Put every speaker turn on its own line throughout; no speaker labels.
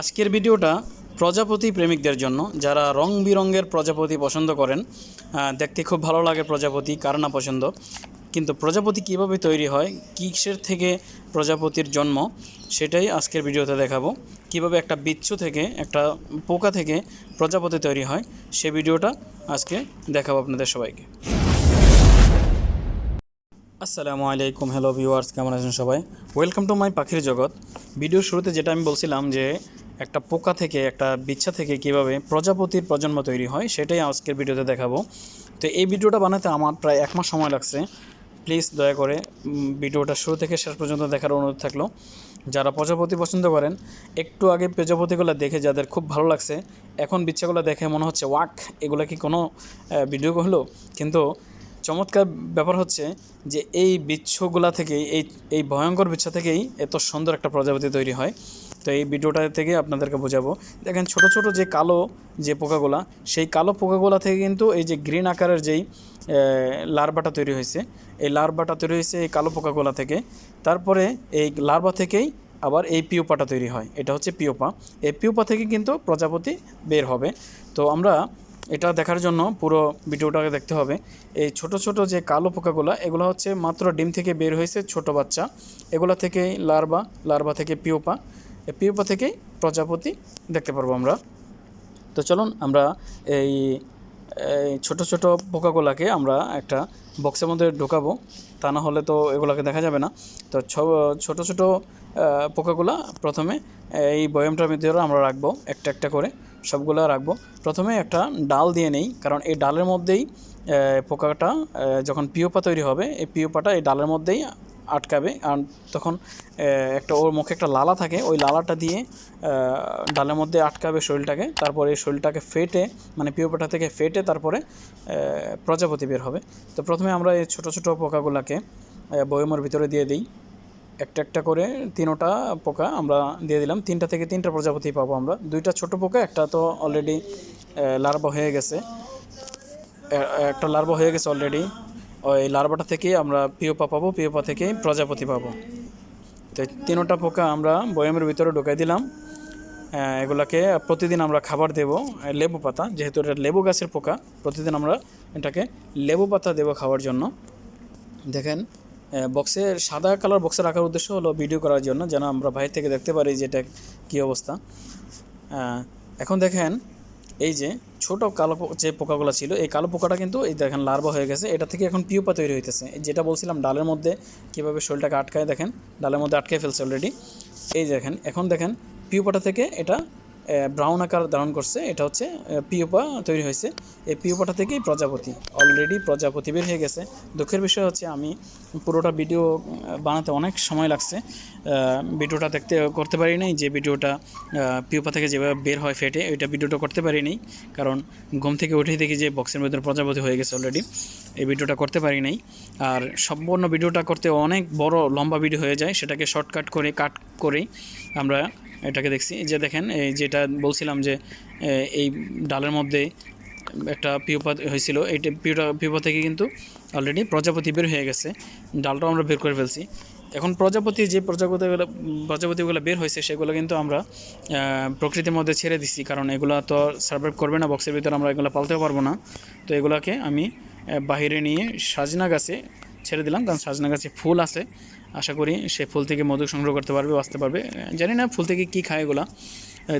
আজকের ভিডিওটা প্রজাপতি প্রেমিকদের জন্য, যারা রং বিরঙের প্রজাপতি পছন্দ করেন দেখতে খুব ভালো লাগে প্রজাপতি, কার না পছন্দ? কিন্তু প্রজাপতি কীভাবে তৈরি হয়, কিসের থেকে প্রজাপতির জন্ম, সেটাই আজকের ভিডিওতে দেখাবো। কীভাবে একটা বিচ্ছু থেকে, একটা পোকা থেকে প্রজাপতি তৈরি হয়, সে ভিডিওটা আজকে দেখাবো আপনাদের সবাইকে। আসসালামু আলাইকুম, হ্যালো ভিউয়ার্স, কেমন আছেন সবাই? ওয়েলকাম টু মাই পাখির জগৎ। ভিডিওর শুরুতে যেটা আমি বলছিলাম যে একটা পোকা থেকে, একটা বিচ্ছা থেকে কীভাবে প্রজাপতির প্রজন্ম তৈরি হয় সেটাই আজকের ভিডিওতে দেখাবো। তো এই ভিডিওটা বানাতে আমার প্রায় এক মাস সময় লাগছে। প্লিজ দয়া করে ভিডিওটা শুরু থেকে শেষ পর্যন্ত দেখার অনুরোধ থাকল। যারা প্রজাপতি পছন্দ করেন, একটু আগে প্রজাপতিগুলো দেখে যাদের খুব ভালো লাগছে, এখন বিচ্ছাগুলো দেখে মনে হচ্ছে, ওয়াক, এগুলো কি কোনো ভিডিও হলো কিন্তু চমৎকার ব্যাপার হচ্ছে যে এই বিচ্ছগুলা থেকেই, এই এই ভয়ঙ্কর বিচ্ছা থেকেই এত সুন্দর একটা প্রজাপতি তৈরি হয়। তো এই ভিডিওটা থেকে আপনাদেরকে বোঝাবো। দেখেন ছোট ছোট যে কালো যে পোকাগুলা, সেই কালো পোকাগুলা থেকে কিন্তু এই যে গ্রিন আকারের যেই লার্ভাটা তৈরি হয়েছে, এই লার্ভাটা তৈরি হয়েছে এই কালো পোকাগুলা থেকে। তারপরে এই লার্ভা থেকেই আবার এই পিওপাটা তৈরি হয়। এটা হচ্ছে পিওপা। এই পিওপা থেকে কিন্তু প্রজাপতি বের হবে। তো আমরা এটা দেখার জন্য পুরো ভিডিওটাকে দেখতে হবে। এই ছোট ছোট যে কালো পোকাগুলো, এগুলো হচ্ছে মাত্র ডিম থেকে বের হয়েছে ছোট বাচ্চা। এগুলো থেকেই লার্ভা লার্ভা থেকে পিওপা। এই পিওপা থেকেই প্রজাপতি দেখতে পারব আমরা। তো চলুন আমরা এই ছোট ছোট পোকাগুলোকে আমরা একটা বক্সের মধ্যে ঢোকাবো। তা না হলে তো এগুলোকে দেখা যাবে না। তো ছোট ছোট পোকাগুলা প্রথমে এই বয়ামটার ভিতরে আমরা রাখব, একটা একটা করে সবগুলো রাখব। প্রথমে একটা ডাল দিয়ে নেই, কারণ এই ডালের মধ্যেই পোকাটা যখন পিওপা তৈরি হবে, এই পিওপাটা এই ডালের মধ্যেই আটকাবে। আর তখন একটা ওর মুখে একটা লালা থাকে, ওই লালাটা দিয়ে ডালের মধ্যে আটকাবে শরীরটাকে, তারপরে এই শরীরটাকে ফেটে মানে পিওপাটা থেকে ফেটে তারপরে প্রজাপতি বের হবে। তো প্রথমে আমরা এই ছোটো ছোটো পোকাগুলোকে বয়মের ভিতরে দিয়ে দিই। একটা একটা করে তিনোটা পোকা আমরা দিয়ে দিলাম। তিনটা থেকে তিনটা প্রজাপতি পাবো আমরা। দুইটা ছোট পোকা, একটা তো অলরেডি লার্ভা হয়ে গেছে। একটা লার্ভা হয়ে গেছে অলরেডি ওই লার্ভাটা থেকে আমরা পিওপা পাবো, পিওপা থেকে প্রজাপতি পাবো। তো তিনোটা পোকা আমরা বয়ামের ভিতরে ঢুকাই দিলাম। এগুলাকে প্রতিদিন আমরা খাবার দেব লেবু পাতা, যেহেতু এটা লেবু গাছের পোকা, প্রতিদিন আমরা এটাকে লেবু পাতা দেবো খাওয়ার জন্য। দেখেন বক্সের সাদা কালার বক্সে রাখার উদ্দেশ্য হলো ভিডিও করার জন্য, যেন আমরা বাইরে থেকে দেখতে পারি যে এটা কী অবস্থা। এখন দেখেন, এই যে ছোট কালো যে পোকাগুলো ছিল, এই কালো পোকাটা কিন্তু এই দেখেন লার্ভা হয়ে গেছে। এটা থেকে এখন পিউপা তৈরি হইতেছে। যেটা বলছিলাম, ডালের মধ্যে কীভাবে শরীরটাকে আটকায় দেখেন, ডালের মধ্যে আটকে ফেলছে অলরেডি এই দেখেন, এখন দেখেন পিউপাটা থেকে এটা ব্রাউন আকার ধারণ করছে। এটা হচ্ছে পিওপা তৈরি হয়েছে। এই পিওপাটা থেকেই প্রজাপতি অলরেডি প্রজাপতি বের হয়ে গেছে। দুঃখের বিষয় হচ্ছে আমি পুরোটা ভিডিও বানাতে অনেক সময় লাগছে। ভিডিওটা দেখতে করতে পারি নাই, যে ভিডিওটা পিওপা থেকে যেভাবে বের হয় ফেটে, ওইটা ভিডিওটা করতে পারি নাই। কারণ ঘুম থেকে উঠেই দেখি যে বক্সের ভিতরে প্রজাপতি হয়ে গেছে অলরেডি এই ভিডিওটা করতে পারি নাই। আর সম্পূর্ণ ভিডিওটা করতে অনেক বড় লম্বা ভিডিও হয়ে যায়। সেটাকে শর্টকাট করে কাট করেই আমরা এটাকে দেখছি। যে দেখেন, এই যেটা বলছিলাম যে এই ডালের মধ্যে একটা পিওপা হয়েছিল, এই পিওটা, পিওপা থেকে কিন্তু অলরেডি প্রজাপতি বের হয়ে গেছে। ডালটাও আমরা বের করে ফেলছি। এখন প্রজাপতি যে প্রজাপতিগুলো প্রজাপতিগুলো বের হয়েছে, সেগুলো কিন্তু আমরা প্রকৃতির মধ্যে ছেড়ে দিছি। কারণ এগুলো তো সার্ভাইভ করবে না বক্সের ভিতরে আমরা এগুলো পালতেও পারব না। তো এগুলোকে আমি বাহিরে নিয়ে সাজনা গাছে ছেড়ে দিলাম। কারণ সাজনা গাছে ফুল আছে। আশা করি সে ফুল থেকে মধু সংগ্রহ করতে পারবে বাঁচতে পারবে। জানি না ফুল থেকে কী খায় এগুলা।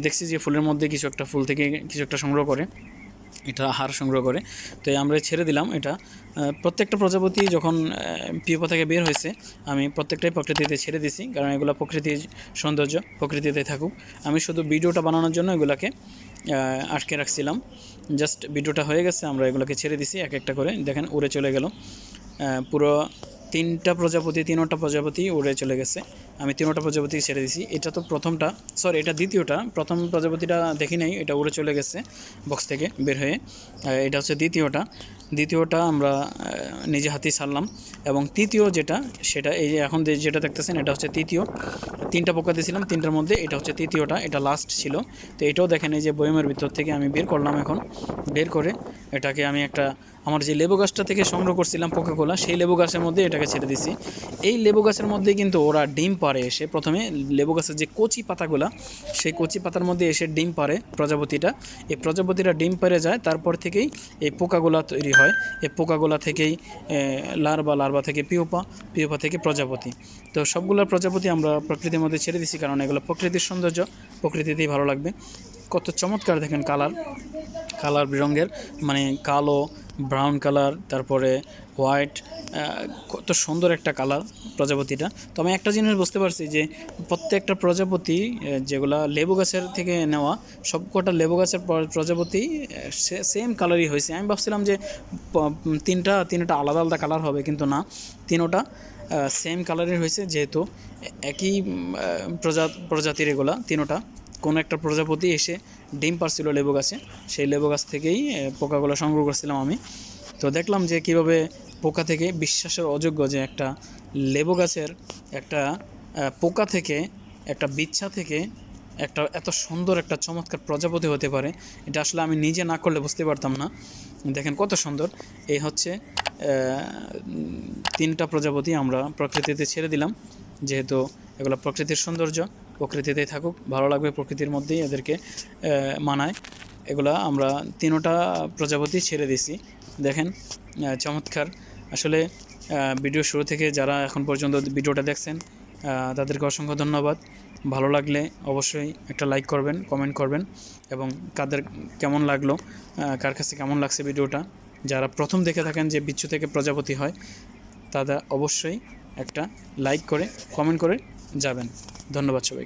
দেখছি যে ফুলের মধ্যে কিছু একটা ফুল থেকে কিছু একটা সংগ্রহ করে। এটা হার সংগ্রহ করে। তো আমরা ছেড়ে দিলাম এটা। প্রত্যেকটা প্রজাপতি যখন পিওপা থেকে বের হয়েছে, আমি প্রত্যেকটাই প্রকৃতিতে ছেড়ে দিছি, কারণ এগুলো প্রকৃতির সৌন্দর্য, প্রকৃতিতে থাকুক। আমি শুধু ভিডিওটা বানানোর জন্য এগুলাকে আটকে রাখছিলাম। জাস্ট ভিডিওটা হয়ে গেছে, আমরা এগুলোকে ছেড়ে দিছি এক একটা করে। দেখেন, উড়ে চলে গেল। পুরো তিনটা প্রজাপতি, তিনোটা প্রজাপতি উড়ে চলে গেছে। আমি তিনোটা প্রজাপতি ছেড়ে দিছি। এটা তো প্রথমটা। সরি এটা দ্বিতীয়টা। প্রথম প্রজাপতিটা দেখি নাই, এটা উড়ে চলে গেছে বক্স থেকে বের হয়ে। এটা হচ্ছে দ্বিতীয়টা। দ্বিতীয়টা আমরা নিজে হাতেই ছাড়লাম। এবং তৃতীয় যেটা, সেটা এই যে এখন যেটা দেখতেছেন, এটা হচ্ছে তৃতীয়। তিনটা পোকা দিয়েছিলাম, তিনটার মধ্যে এটা হচ্ছে তৃতীয়টা, এটা লাস্ট ছিল। তো এটাও দেখেন এই যে বয়মের ভিতর থেকে আমি বের করলাম এখন। বের করে এটাকে আমি একটা আমার যে লেবু গাছটা থেকে সংগ্রহ করছিলাম পোকাগুলা সেই লেবু গাছের মধ্যে এটাকে ছেড়ে দিছি। এই লেবু গাছের মধ্যে কিন্তু ওরা ডিম পারে এসে প্রথমে লেবু গাছের যে কচি পাতাগুলা, সেই কচি পাতার মধ্যে এসে ডিম পারে প্রজাপতিটা। এই প্রজাপতিটা ডিম পেরে যায়, তারপর থেকেই এই পোকাগুলা তৈরি হয়। এই পোকাগুলা থেকেই লার্বা লার্বা থেকে পিওপা পিওপা থেকে প্রজাপতি। তো সবগুলো প্রজাপতি আমরা প্রকৃতির মধ্যে ছেড়ে দিছি কারণ এগুলো প্রকৃতির সৌন্দর্য, প্রকৃতিতেই ভালো লাগবে। কত চমৎকার দেখেন কালার কালার রঙের মানে কালো ব্রাউন কালার তারপরে হোয়াইট কত সুন্দর একটা কালার প্রজাপতিটা। তো আমি একটা জিনিস বুঝতে পারছি যে প্রত্যেকটা প্রজাপতি যেগুলা লেবু গাছের থেকে নেওয়া, সবকটা লেবু গাছের প্র- প্রজাপতি সেম কালারই হয়েছে। আমি ভাবছিলাম যে তিনটা তিনটা আলাদা আলাদা কালার হবে, কিন্তু না। তিনোটা সেম কালারের হয়েছে যেহেতু একই প্রজা প্রজাতির এগুলা, তিনোটা। কোনো একটা প্রজাপতি এসে ডিম পারছিল লেবু গাছে, সেই লেবু গাছ থেকেই পোকাগুলো সংগ্রহ করছিলাম আমি। তো দেখলাম যে কীভাবে পোকা থেকে বিশ্বাসের অযোগ্য যে একটা লেবু গাছের একটা পোকা থেকে, একটা বিচ্ছা থেকে একটা এত সুন্দর একটা চমৎকার প্রজাপতি হতে পারে, এটা আসলে আমি নিজে না করলে বুঝতে পারতাম না। দেখেন কত সুন্দর, এই হচ্ছে তিনটা প্রজাপতি আমরা প্রকৃতিতে ছেড়ে দিলাম, যেহেতু এগুলো প্রকৃতির সৌন্দর্য। প্রকৃতিতেই থাকুক, ভালো লাগবে প্রকৃতির মধ্যেই এদেরকে মানায়। এগুলা আমরা তিনোটা প্রজাপতি ছেড়ে দিছি। দেখেন চমৎকার। আসলে ভিডিও শুরু থেকে যারা এখন পর্যন্ত ভিডিওটা দেখছেন তাদেরকে অসংখ্য ধন্যবাদ। ভালো লাগলে অবশ্যই একটা লাইক করবেন কমেন্ট করবেন, এবং কাদের কেমন লাগল কার কাছে কেমন লাগছে ভিডিওটা যারা প্রথম দেখে থাকেন যে বিচ্ছু থেকে প্রজাপতি হয়, তারা অবশ্যই একটা লাইক করে কমেন্ট করে যাবেন। ধন্যবাদ সবাইকে।